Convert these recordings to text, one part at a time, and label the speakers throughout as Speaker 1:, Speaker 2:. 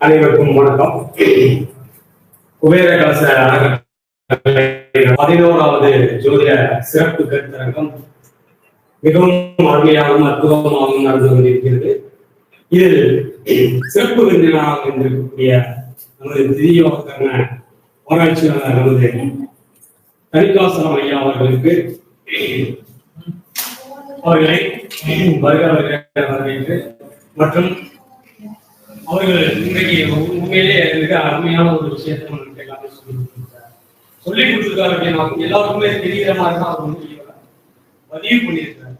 Speaker 1: அனைவருக்கும் வணக்கம். குபேர கலச பதினோராவது ஜோதிட சிறப்பு கருத்தரங்கம் மிகவும் அருமையாகவும் அற்புதமாகவும் நடந்து கொண்டிருக்கிறது. இதில் சிறப்பு விருந்தினராக இருந்திருக்கக்கூடிய நமது திரியோகர்ண ஆராய்ச்சியாளர் நமது தனிகாசலம் ஐயா அவர்களுக்கு அவர்களை வருக வருக வரவேற்று மற்றும் அவர்கள் இன்றைக்கு உண்மையிலே மிக அருமையான ஒரு விஷயத்தை நமக்கு எல்லாமே சொல்லி கொடுத்திருக்காரு. சொல்லி கொடுத்துருக்காரு அப்படின்னா எல்லாருக்குமே தெரிகிற மாதிரி தான் அவர் வந்து பதிவு பண்ணியிருக்காரு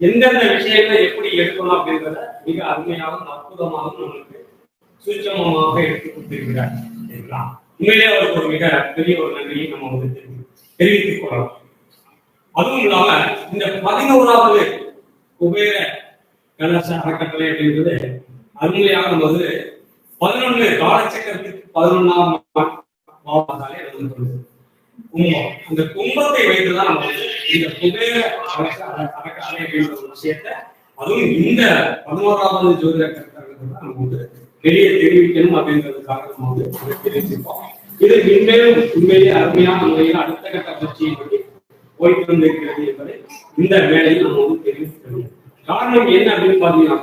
Speaker 1: எந்தெந்த விஷயத்தை எப்படி எடுக்கணும் அப்படின்றத மிக அருமையாகவும் அற்புதமாகவும் நமக்கு சுருச்சமமாக எடுத்து கொடுத்திருக்கிறார் சரிங்களா உண்மையிலே அவருக்கு ஒரு மிக பெரிய ஒரு நன்றியை நம்ம வந்து தெரிவித்துக் கொள்ளலாம் அதுவும் இல்லாம இந்த பதினோராவது குபேர கலச அறக்கட்டளை அப்படின்றது அருமையாக போது பதினொன்று பதினொன்னு காலச்சக்கரத்துக்கு பதினொன்னாம் மாவட்டாலே வந்து கும்பம். அந்த கும்பத்தை வைத்துதான் நம்ம இந்த குபேர கலச அப்படின்ற ஒரு விஷயத்தை அதுவும் இந்த பதினோராவது ஜோதிட நம்ம வந்து வெளியே தெரிவிக்கணும் அப்படின்றதுக்காக நம்ம வந்து தெரிவிச்சிருக்கோம். இது மின்மேலும் உண்மையிலே அருமையான முறையில் அடுத்த கட்ட பயிற்சியை பற்றி போய்ட்டு வந்திருக்கிறது என்பதை இந்த வேலையில் நம்ம வந்து தெரிவித்துக்கணும் காரணம் என்ன அப்படின்னு பார்த்தீங்கன்னா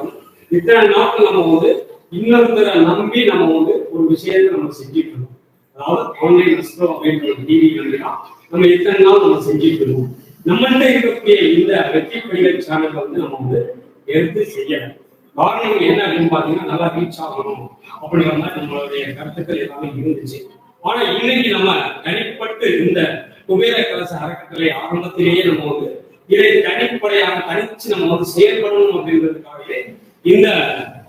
Speaker 1: இத்தனை நாட்கள் நம்ம வந்து இன்னொருத்தரை நம்பி நம்ம வந்து ஒரு விஷயத்தை நம்ம செஞ்சுட்டு இருக்கோம் அதாவது ஆன்லைன் அஸ்ட்ரோ அப்படின்ற ஒரு டிவி வந்துனா நம்ம இத்தனை நாள் நம்ம செஞ்சுட்டு இருக்கோம் நம்மள்ட்ட இருக்கக்கூடிய இந்த வெற்றி படிகள் சேனல் வந்து நம்ம வந்து எடுத்து செய்யணும். காரணம் என்ன அப்படின்னு பாத்தீங்கன்னா நல்லா ரீச் ஆகணும் அப்படிங்கிற மாதிரி நம்மளுடைய கருத்துக்கள் எல்லாமே இருந்துச்சு. ஆனா இன்னைக்கு நம்ம தனிப்பட்டு இந்த குபேர கலச அறக்கட்டளை ஆரம்பத்திலேயே நம்ம வந்து இதை தனிப்படையாக தனிச்சு நம்ம வந்து செயல்படணும் அப்படின்றதுக்காகவே இந்த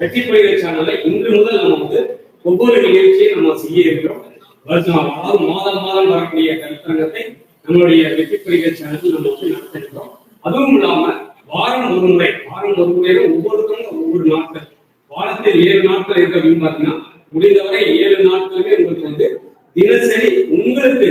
Speaker 1: வெற்றி பயிர் சேனல்ல இன்று முதல் நம்ம வந்து ஒவ்வொரு நிகழ்ச்சியை நம்ம செய்ய இருக்கிறோம். வருஷம் அதாவது மாதம் மாதம் வரக்கூடிய கருத்தரங்கத்தை நம்மளுடைய வெற்றி பயிர் சேனல் நம்ம வந்து நடத்திருக்கிறோம் அதுவும் இல்லாம வாரம் ஒரு முறை வாரம் ஒரு முறையில ஒவ்வொருத்தரும் ஒவ்வொரு நாட்கள் வாரத்தில் ஏழு நாட்கள் இருக்க அப்படின்னு பாத்தீங்கன்னா முடிந்தவரை ஏழு நாட்களுமே உங்களுக்கு வந்து தினசரி உங்களுக்கு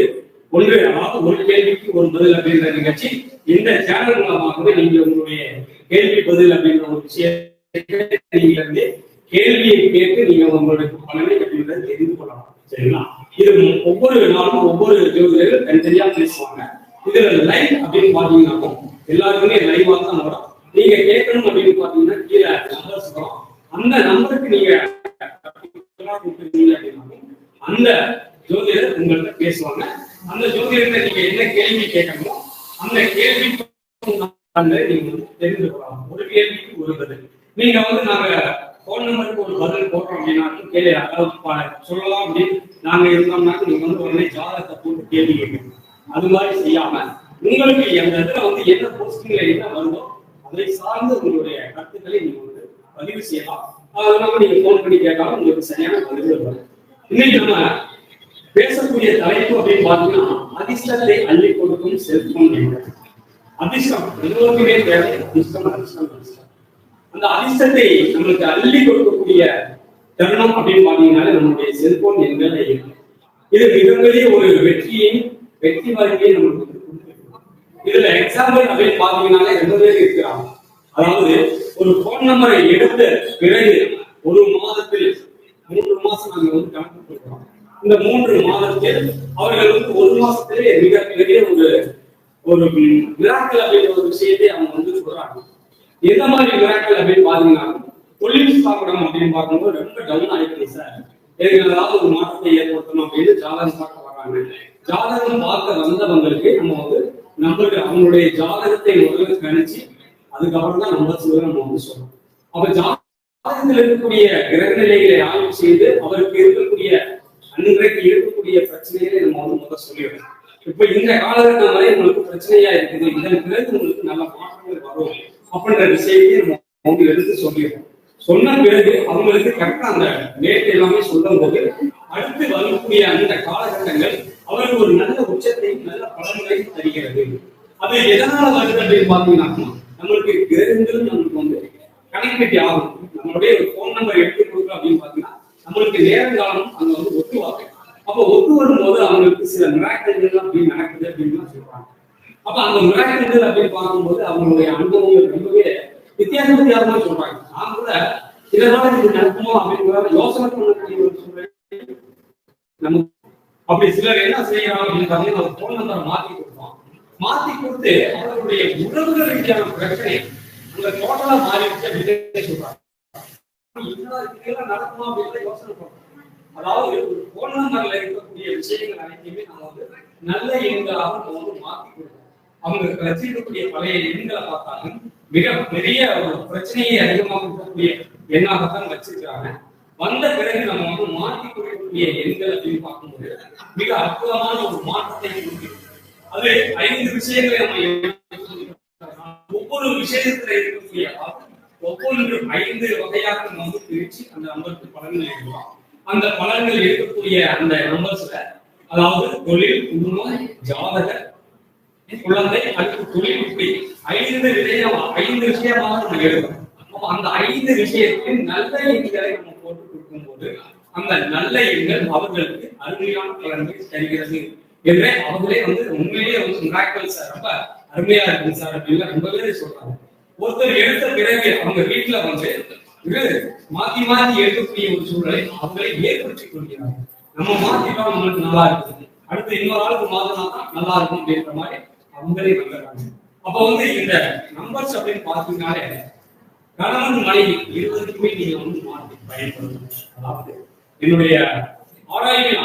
Speaker 1: ஒன்று அதாவது ஒரு கேள்விக்கு ஒரு பதில் அப்படின்ற நிகழ்ச்சி இந்த சேனல் மூலமாகவே நீங்க உங்களுடைய கேள்வி பதில் அப்படின்ற ஒரு விஷயம் நீங்களே கேள்வியை கேட்டு நீங்க உங்களுடைய பலனை அப்படின்றத தெரிந்து கொள்ளலாம். சரிங்களா? இது ஒவ்வொரு நாளும் ஒவ்வொரு ஜோதிடர்கள் தனித்தனியா பேசுவாங்க. இதுல லைவ் அப்படின்னு பாத்தீங்கன்னா எல்லாருக்குமே லைவா தான் வரும். நீங்க கேட்கணும் அப்படின்னு பாத்தீங்கன்னா கீழே நம்பர்ஸ் வரும் அந்த நம்பருக்கு நீங்க அந்த ஜோதிடர் உங்கள்கிட்ட பேசுவாங்க. அந்த ஜோதிடத்தை நீங்க என்ன கேள்வி கேட்கணும் அந்த கேள்வி நீங்க வந்து தெரிந்து கொள்ளலாம். ஒரு கேள்விக்கு ஒரு பதில். நீங்க வந்து நாங்க போன் நம்பருக்கு ஒரு பதில் போடுறோம் அப்படின்னாலும் கேள்வி அதாவது சொல்லலாம் அப்படின்னு நாங்க இருந்தோம்னா நீங்க வந்து உடனே ஜாதகத்தை போட்டு கேள்வி கேட்கணும். அது மாதிரி செய்யாம உங்களுக்கு எந்த இடத்துல வந்து என்ன போஸ்டிங்ல என்ன வருதோ அதை சார்ந்து உங்களுடைய கருத்துக்களை நீங்க வந்து பதிவு செய்யலாம். அதனால நீங்க போன் பண்ணி கேட்டாலும் உங்களுக்கு சரியான பதில்கள் வரும். இன்னைக்கு நம்ம பேசக்கூடிய தலைப்பு அப்படின்னு பாத்தீங்கன்னா அதிர்ஷ்டத்தை அள்ளி கொடுக்கும் செல்போன் அதிர்ஷ்டம் எல்லோருக்குமே தேவை. அதிர்ஷ்டம் அதிர்ஷ்டம் அதிர்ஷ்டம். அந்த அதிர்ஷ்டத்தை நம்மளுக்கு அள்ளி கொடுக்கக்கூடிய தருணம் அப்படின்னு பாத்தீங்கன்னா நம்மளுடைய செல்போன் எண்கள் இது மிகப்பெரிய ஒரு வெற்றியை வெற்றி வாய்ப்பையும் நம்மளுக்கு இதுல எக்ஸாம்பிள் அப்படின்னு பாத்தீங்கன்னா எந்த பேர் இருக்கிறாங்க. அதாவது ஒரு போன் நம்பரை எடுத்த பிறகு ஒரு மாதத்தில் மூன்று மாசம் நாங்க வந்து கணக்கு கொடுக்கிறோம் இந்த மூன்று மாதத்தில் அவர்கள் வந்து ஒரு மாசத்திலே மிகப்பெரிய ஒரு ஒரு விழாக்கள் அப்படின்ற ஒரு விஷயத்தை அவங்க வந்து சொல்றாங்க. எந்த மாதிரி மிராக்கள் அப்படின்னு பாத்தீங்கன்னா தொழில் சாப்பிடணும் அப்படின்னு பார்க்கும்போது ரொம்ப டவுன் ஆயிருக்கு சார் எனக்கு ஏதாவது ஒரு மாற்றத்தை ஏற்படுத்தணும் அப்படின்னு ஜாதகம் பார்க்க வர்றாங்க ஜாதகம் பார்க்க வந்தவங்களுக்கு நம்ம வந்து நம்மளுக்கு அவங்களுடைய ஜாதகத்தை முதல்ல கணிச்சு அதுக்கப்புறம் தான் நம்ம சொல்ல நம்ம வந்து சொல்றோம் அப்ப ஜாதகத்தில் இருக்கக்கூடிய கிரக நிலைகளை ஆய்வு செய்து அவருக்கு இருக்கக்கூடிய அன்றைக்கு இருக்கக்கூடிய பிரச்சனைகளை நம்ம வந்து முதல்ல சொல்லிடுறோம் இப்ப இந்த காலகட்டம் வரை உங்களுக்கு பிரச்சனையா இருக்குது. இதன் பிறகு உங்களுக்கு நல்ல மாற்றங்கள் வரும். அப்படின்ற விஷயத்தையும் நம்ம அவங்க எடுத்து சொல்லிடுறோம். சொன்ன பிறகு அவங்களுக்கு கரெக்டா அந்த டேட் எல்லாமே சொல்லும் போது அடுத்து வரக்கூடிய அந்த காலகட்டங்கள் அவருக்கு ஒரு நல்ல உச்சத்தையும் நல்ல பலன்களையும் தருகிறது. அது எதனால வருது அப்படின்னு பாத்தீங்கன்னா நம்மளுக்கு கிரகங்களும் நம்மளுக்கு வந்து கனெக்டிவிட்டி ஆகும். நம்மளுடைய ஒரு போன் நம்பர் எடுத்து கொடுக்குறோம் அப்படின்னு பாத்தீங்கன்னா நம்மளுக்கு நேரங்காலம் அங்க வந்து ஒத்துவாங்க அப்ப ஒத்து வரும்போது அவங்களுக்கு சில மிராக்கல்கள் அப்படி நடக்குது அப்படின்னு சொல்லுவாங்க அப்ப அந்த மிராக்கிள் அப்படின்னு பார்க்கும்போது அவங்களுடைய அனுபவங்கள் ரொம்பவே வித்தியாச வித்தியாசமா சொல்றாங்க. நான் கூட இதனால இது நடக்குமோ அப்படிங்கிற யோசனை பண்ணக்கூடிய ஒரு சூழ்நிலை நம்ம அப்படி சிலர் என்ன செய்யறாங்க அப்படின்னு பார்த்தீங்கன்னா ஒரு போன் நம்பரை மாத்தி கொடுப்போம் மாத்தி கொடுத்து அவர்களுடைய உறவுகள் ரீதியான பிரச்சனை அங்க டோட்டலா மாறிடுச்சு அப்படின்னு சொல்றாங்க. நடக்குமா அப்படின்னு யோசனை பண்றோம் அதாவது ஒரு போன் நம்பர்ல இருக்கக்கூடிய விஷயங்கள் அனைத்தையுமே நம்ம வந்து நல்ல எண்களாக நம்ம வந்து மாத்தி கொடுப்போம். அவங்க வச்சிருக்கக்கூடிய பழைய எண்களை பார்த்தாலும் மிக பெரிய ஒரு பிரச்சனையை அதிகமாக இருக்கக்கூடிய எண்ணாகத்தான் வச்சிருக்காங்க வந்த பிறகு நம்ம வந்து மாற்றி கொடுக்கக்கூடிய எண்கள் அப்படின்னு பார்க்கும்போது மிக அற்புதமான ஒரு மாற்றத்தை கொடுக்குது. அது ஐந்து விஷயங்களை நம்ம ஒவ்வொரு விஷயத்துல இருக்கக்கூடிய ஒவ்வொன்று ஐந்து வகையாக நம்ம வந்து பிரிச்சு அந்த நம்பருக்கு பலன்கள் எழுதலாம் அந்த பலன்கள் இருக்கக்கூடிய அந்த நம்பர்ஸ்ல அதாவது தொழில் குடும்பம் ஜாதக குழந்தை அடுத்து தொழில் இப்படி ஐந்து விஷயம் ஐந்து விஷயமாக நம்ம எழுதணும் அந்த ஐந்து விஷயத்தில் நல்ல எண்களை நம்ம போட்டு கொடுக்கும்போது அந்த நல்ல எண்கள் அவர்களுக்கு அருமையான பலன்களை தருகிறது. எனவே அவங்களே வந்து உண்மையிலேயே வந்து மிராக்கல் சார் ரொம்ப அருமையா இருக்கு சார் அப்படின்னு ரொம்ப பேர் சொல்றாங்க. ஒருத்தர் எடுத்த பிறகு அவங்க வீட்டுல வந்து இது மாத்தி மாத்தி எடுக்கக்கூடிய ஒரு சூழலை அவங்களே ஏற்படுத்திக் கொள்கிறார்கள் நம்ம மாத்திட்டோம் நம்மளுக்கு நல்லா இருக்குது. அடுத்து இன்னொரு ஆளுக்கு மாத்தினா தான் நல்லா இருக்கும் அப்படின்ற மாதிரி அவங்களே வந்துடுறாங்க அப்ப வந்து இந்த நம்பர்ஸ் அப்படின்னு பாத்தீங்கன்னாலே கணவன் மனைவி இருவருக்குமே நீங்க வந்து மாற்றி பயன்படுத்தணும். அதாவது என்னுடைய ஆராய்ச்சி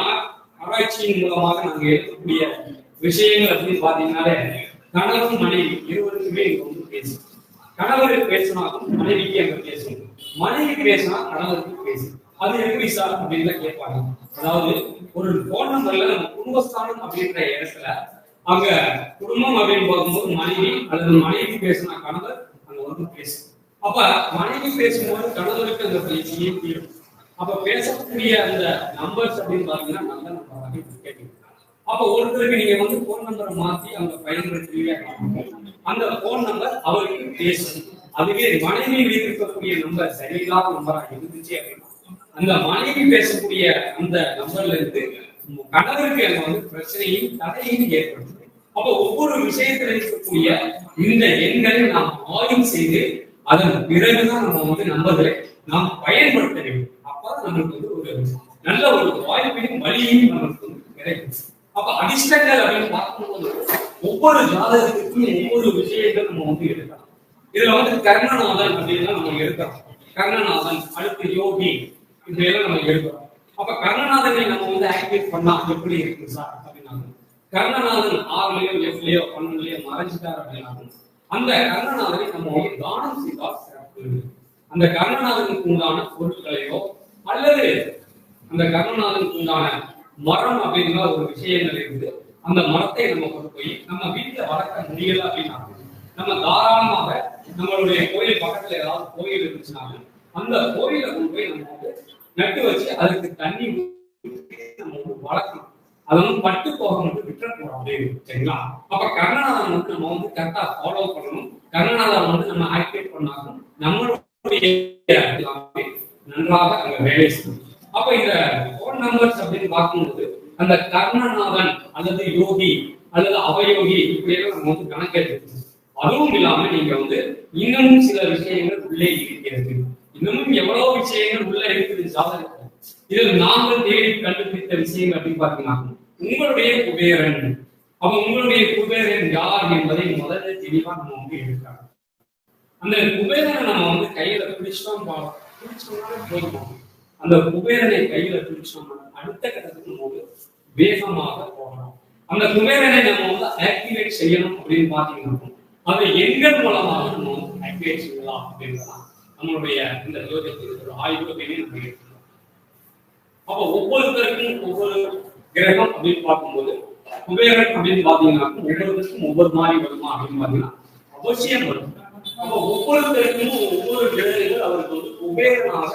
Speaker 1: ஆராய்ச்சியின் மூலமாக நாங்க எடுக்கக்கூடிய விஷயங்கள் அப்படின்னு பாத்தீங்கன்னாலே கணவன் மனைவி இருவருக்குமே இங்க வந்து பேசும் கணவருக்கு பேசினாலும் மனைவிக்கு அங்க பேசும் மனைவி பேசினா கணவருக்கு பேசும் அது எப்படி சார் அப்படின்னு கேட்பாங்க. அதாவது ஒரு போன் நம்பர்ல நம்ம குடும்பஸ்தானம் அப்படின்ற இடத்துல அங்க குடும்பம் அப்படின்னு பார்க்கும்போது மனைவி அல்லது மனைவி பேசினா கணவர் அங்க வந்து பேசும் அப்ப மனைவி பேசும்போது கணவருக்கு அந்த பயிற்சியே புரியும் அப்ப பேசக்கூடிய அந்த நம்பர்ஸ் அப்படின்னு பாத்தீங்கன்னா நல்ல நம்பராக கேட்கும் அப்ப ஒருத்தருக்கு நீங்க வந்து போன் நம்பரை மாத்தி அவங்க பயன்படுத்துறீங்க அந்த போன் நம்பர் அவருக்கு பேசும் அதுவே மனைவி இருக்கக்கூடிய நம்பர் சரியில்லாத நம்பரா இருந்துச்சு அப்படின்னா அந்த மனைவி பேசக்கூடிய அந்த நம்பர்ல இருந்து கணவருக்கு அங்க வந்து பிரச்சனையும் தடையும் ஏற்படுத்துது. அப்ப ஒவ்வொரு விஷயத்துல இருக்கக்கூடிய இந்த எண்களை நாம் ஆய்வு செய்து அதன் பிறகுதான் நம்ம வந்து நம்பர்களை நாம் பயன்படுத்த வேண்டும். அப்பதான் நம்மளுக்கு வந்து ஒரு நல்ல ஒரு வாய்ப்பையும் வழியையும் நம்மளுக்கு வந்து கிடைக்கும். அப்ப அதிர்ஷ்டங்கள் அப்படின்னு பார்க்கும்போது ஒவ்வொரு ஜாதகத்துக்கும் ஒவ்வொரு விஷயங்கள் நம்ம வந்து எடுக்கலாம். இதுல வந்து கர்ணநாதன் அப்படின்னு நம்ம எடுக்கிறோம். கர்ணநாதன் அடுத்து யோகி இப்படியெல்லாம் நம்ம எடுக்கிறோம். அப்ப கர்ணநாதனை நம்ம வந்து ஆக்டிவேட் பண்ணா எப்படி இருக்கு சார்? அப்படின்னா கர்ணநாதன் ஆறுலயோ எஃப்லயோ பன்னெண்டுலயோ மறைஞ்சிட்டார் அப்படின்னா அந்த கர்ணநாதனை நம்ம வந்து தானம் செய்தால் சிறப்பு. அந்த கர்ணநாதனுக்கு உண்டான பொருட்களையோ அல்லது அந்த கர்ணநாதனுக்கு உண்டான மரம் அப்படிங்கிற ஒரு விஷயங்கள் இருக்குது அந்த மரத்தை நம்ம கொண்டு போய் நம்ம வீட்டுல வளர்க்க முடியல அப்படின்னா நம்ம தாராளமாக நம்மளுடைய கோயில் பக்கத்துல ஏதாவது கோயில் இருந்துச்சுனாலும் அந்த கோயிலை கொண்டு போய் நம்ம வந்து நட்டு வச்சு அதுக்கு தண்ணி நம்ம வளர்க்கணும். அது வந்து பட்டு போக மட்டும் விட்டுறக்கூடாது சரிங்களா? அப்ப கர்ணநாதன் வந்து நம்ம வந்து கரெக்டா ஃபாலோ பண்ணணும். கர்ணநாதன் வந்து நம்ம ஆக்டிவேட் பண்ணாலும் நம்மளுடைய நன்றாக அங்க வேலை செய்யும். அப்ப இந்த போன் நம்பர்ஸ் அப்படின்னு பார்க்கும்போது அந்த கர்ணநாதன் அல்லது யோகி அல்லது அவயோகி இப்படியெல்லாம் நம்ம வந்து கணக்கெடுத்து அதுவும் இல்லாம நீங்க வந்து இன்னமும் சில விஷயங்கள் உள்ளே இருக்கிறது. இன்னமும் எவ்வளவு விஷயங்கள் உள்ள இருக்குது ஜாதகத்துல. இதில் நாங்கள் தேடி கண்டுபிடித்த விஷயம் அப்படின்னு பாத்தீங்கன்னா உங்களுடைய குபேரன். அப்ப உங்களுடைய குபேரன் யார் என்பதை முதல்ல தெளிவா நம்ம வந்து எடுக்கிறாங்க அந்த குபேரனை நம்ம வந்து கையில பிடிச்சோம் பிடிச்சோம்னா போதும்? அந்த குபேரனை கையில பிடிச்சோம்னா அடுத்த கட்டத்துக்கு நம்ம வந்து வேகமாக போகலாம். அந்த குபேரனை நம்ம வந்து ஆக்டிவேட் செய்யணும் அப்படின்னு பாத்தீங்கன்னா அதை எங்கள் மூலமாக நம்ம வந்து ஆக்டிவேட் செய்யலாம் அப்படின்றதான் நம்மளுடைய இந்த யோகத்துக்கு ஒரு ஆய்வு அப்படின்னு நம்ம எடுத்துக்கலாம் அப்ப ஒவ்வொருத்தருக்கும் ஒவ்வொரு கிரகம் அப்படின்னு பார்க்கும்போது குபேரன் அப்படின்னு பாத்தீங்கன்னா ஒவ்வொருத்தருக்கும் ஒவ்வொரு மாதிரி வருமா அப்படின்னு பாத்தீங்கன்னா அவசியம் வரும். அப்ப ஒவ்வொருத்தருக்கும் ஒவ்வொரு கிரகங்கள் அவருக்கு வந்து குபேரனாக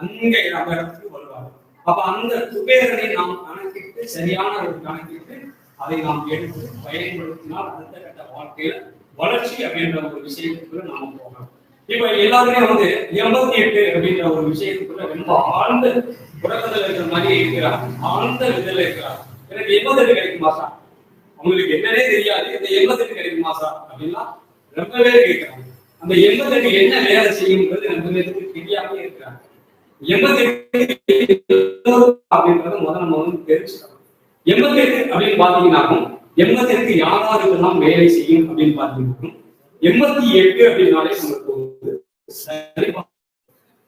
Speaker 1: அங்க நகரத்துக்கு வருவார் அப்ப அந்த குபேரனை நாம் கணக்கிட்டு சரியான ஒரு கணக்கிட்டு அதை நாம் எடுத்து பயன்படுத்தினால் அடுத்த கட்ட வாழ்க்கையில வளர்ச்சி அப்படின்ற ஒரு விஷயத்துக்குள்ள நாம் போகலாம். இப்ப எல்லாருமே வந்து எண்பத்தி எட்டு அப்படின்ற ஒரு விஷயத்துக்குள்ள ரொம்ப ஆழ்ந்த உலகத்துல இருக்கிற மாதிரி இருக்கிறார் ஆழ்ந்த இதுல இருக்கிறார் எனக்கு எண்பத்தி கிடைக்குமா சார் உங்களுக்கு என்னன்னே தெரியாது. இந்த எண்பத்தி கிடைக்குமா சார் அப்படின்னா ரொம்ப பேர் கேட்கிறாங்க அந்த எண்பத்தி என்ன வேலை செய்யும்ன்றது ரொம்ப பேருக்கு
Speaker 2: தெரியாம இருக்கிறாங்க. எண்பத்தி அப்படின்றத முதல்ல நம்ம வந்து தெரிஞ்சுக்கணும். எண்பத்தி எட்டு அப்படின்னு பாத்தீங்கன்னாக்கும் எண்பத்தி எட்டு யாராருக்கெல்லாம் வேலை செய்யும் அப்படின்னு பாத்தீங்கன்னா எண்பத்தி எட்டு அப்படின்னாலே நம்மளுக்கு வந்து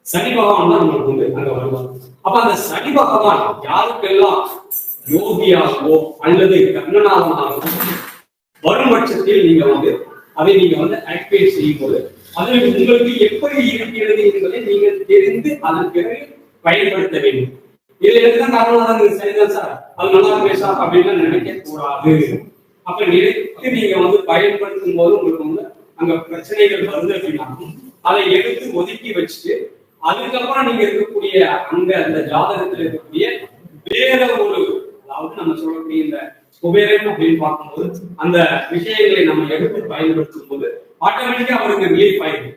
Speaker 2: சனி பகவான். தான் நம்மளுக்கு வந்து அங்க வருவார். அப்ப அந்த சனி பகவான் யாருக்கெல்லாம் யோகியாகவோ அல்லது கர்ணனாகவோ வரும் பட்சத்தில் நீங்க வந்து அதை நீங்க வந்து ஆக்டிவேட் செய்யும் போது அது உங்களுக்கு எப்படி இருக்கிறது என்பதை நீங்க தெரிந்து அதன் பிறகு பயன்படுத்த வேண்டும். இதுல எதுதான் காரணம் தான் சரிதான் சார். அது நல்லா பேசா அப்படின்னு நினைக்க கூடாது அப்ப நினைத்து நீங்க வந்து பயன்படுத்தும் போது உங்களுக்கு வந்து அங்க பிரச்சனைகள் வருது அப்படின்னா அதை எடுத்து ஒதுக்கி வச்சுட்டு அதுக்கப்புறம் நீங்க இருக்கக்கூடிய அங்க அந்த ஜாதகத்துல இருக்கக்கூடிய வேற ஒரு அதாவது நம்ம சொல்லக்கூடிய இந்த குபேரன் அப்படின்னு பார்க்கும்போது அந்த விஷயங்களை நம்ம எடுத்து பயன்படுத்தும் போது ஆட்டோமேட்டிக்கா அவருக்கு ரிலீஃப் ஆயிடும்.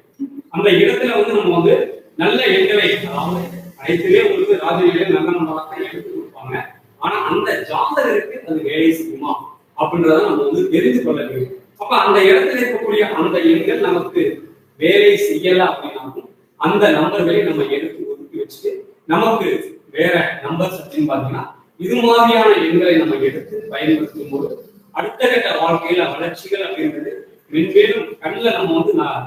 Speaker 2: அந்த இடத்துல வந்து நம்ம வந்து நல்ல எண்களை அதாவது அனைத்துமே உங்களுக்கு ராஜநிலையில நல்ல நம்பராக எடுத்து கொடுப்பாங்க. ஆனா அந்த ஜாதகருக்கு அது வேலை செய்யுமா? அப்படின்றத நம்ம வந்து தெரிந்து கொள்ள வேண்டும். அப்ப அந்த இடத்துல இருக்கக்கூடிய அந்த எண்கள் நமக்கு வேலை செய்யல அப்படின்னாலும் அந்த நம்பர்களை நம்ம எடுத்து ஒதுக்கி வச்சுட்டு நமக்கு வேற நம்பர்ஸ் அப்படின்னு பாத்தீங்கன்னா இது மாதிரியான எண்களை நம்ம எடுத்து பயன்படுத்தும் போது அடுத்த கட்ட வாழ்க்கையில வளர்ச்சிகள் அப்படின்றது மென்மேலும் கண்ணில் நம்ம வந்து நான்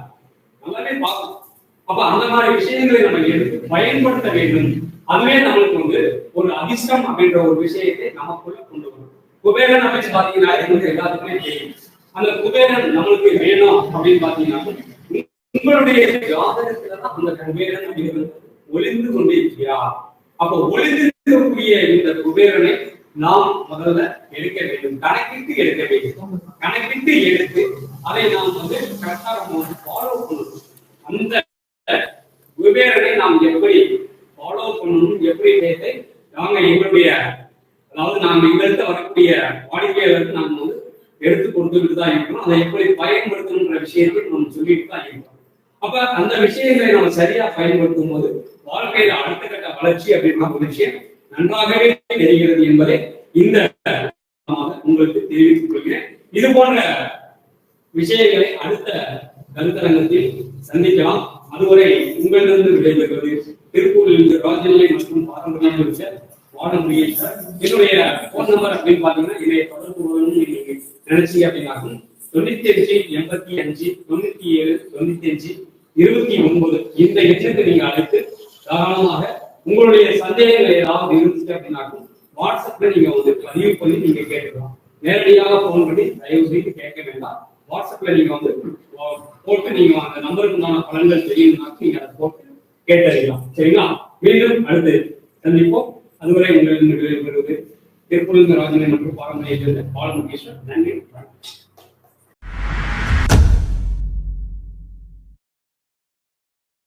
Speaker 2: நல்லாவே பார்க்கணும். அப்ப அந்த மாதிரி விஷயங்களை நம்ம எடுத்து பயன்படுத்த வேண்டும். அதுவே நம்மளுக்கு வந்து ஒரு அதிர்ஷ்டம் அப்படின்ற ஒரு விஷயத்தை நமக்குள்ள கொண்டு வரும். குபேரன் அப்படின்னு பாத்தீங்கன்னா எங்களுக்கு எல்லாத்துக்குமே தெரியும். அந்த குபேரன் நம்மளுக்கு வேணும் அப்படின்னு பாத்தீங்கன்னா உங்களுடைய ஜாதகத்துலதான் அந்த குபேரன் அப்படிங்கிறது ஒளிந்து கொண்டிருக்கிறார். அப்ப ஒளிந்திருக்கக்கூடிய இந்த குபேரனை நாம் முதல்ல எடுக்க வேண்டும். கணக்கிட்டு எடுக்க வேண்டும். கணக்கிட்டு எடுத்து அதை நாம் வந்து கரெக்டா நம்ம ஃபாலோ பண்ணணும். அந்த குபேரனை நாம் எப்படி ஃபாலோ பண்ணணும்? எப்படி நாங்க எங்களுடைய அதாவது நாம் எங்கள்கிட்ட வரக்கூடிய வாடிக்கையாளருக்கு நாம் எடுத்து கொடுத்துட்டு தான் இருக்கணும் அதை எப்படி பயன்படுத்தணுன்ற விஷயத்தை நம்ம சொல்லிட்டு தான் இருக்கணும் அப்ப அந்த விஷயங்களை நம்ம சரியா பயன்படுத்தும் போது வாழ்க்கையில அடுத்த கட்ட வளர்ச்சி அப்படின்ற ஒரு விஷயம் நன்றாகவே தெரிகிறது என்பதை இந்த உங்களுக்கு தெரிவித்துக் கொள்கிறேன். இது போன்ற விஷயங்களை அடுத்த கருத்தரங்கத்தில் சந்திக்கலாம். அதுவரை உங்களிடம் விடைபெறுவது திருப்பூரில் இருந்து ராஜநிலை மற்றும் பாரம்பரியம் குறித்த வார்டன் என்னுடைய போன் நம்பர் அப்படின்னு பாத்தீங்கன்னா இதை தொடர்பு நீங்க நினைச்சீங்க அப்படின்னாக்கும் தொண்ணூத்தி அஞ்சு எண்பத்தி அஞ்சு தொண்ணூத்தி ஏழு தொண்ணூத்தி அஞ்சு இருபத்தி ஒன்பது இந்த எண்ணுக்கு நீங்க அழைத்து தாராளமாக உங்களுடைய சந்தேகங்கள் ஏதாவது இருந்துச்சு அப்படின்னாக்கும் வாட்ஸ்அப்ல நீங்க வந்து பதிவு பண்ணி நீங்க கேட்டுக்கலாம். நேரடியாக போன் பண்ணி தயவு செய்து கேட்க வேண்டாம். வாட்ஸ்அப்ல நீங்க வந்து போட்டு நீங்க அந்த நம்பருக்கு உண்டான பலன்கள் தெரியணும்னாக்க நீங்க அதை போட்டு கேட்டறியலாம். சரிங்களா? மீண்டும் அடுத்து சந்திப்போம். அதுவரை உங்களிடம் விடைபெறுவது திருப்பூர் ராஜனை மற்றும் பாரம்பரிய பாலமுகேஸ்வர் நன்றி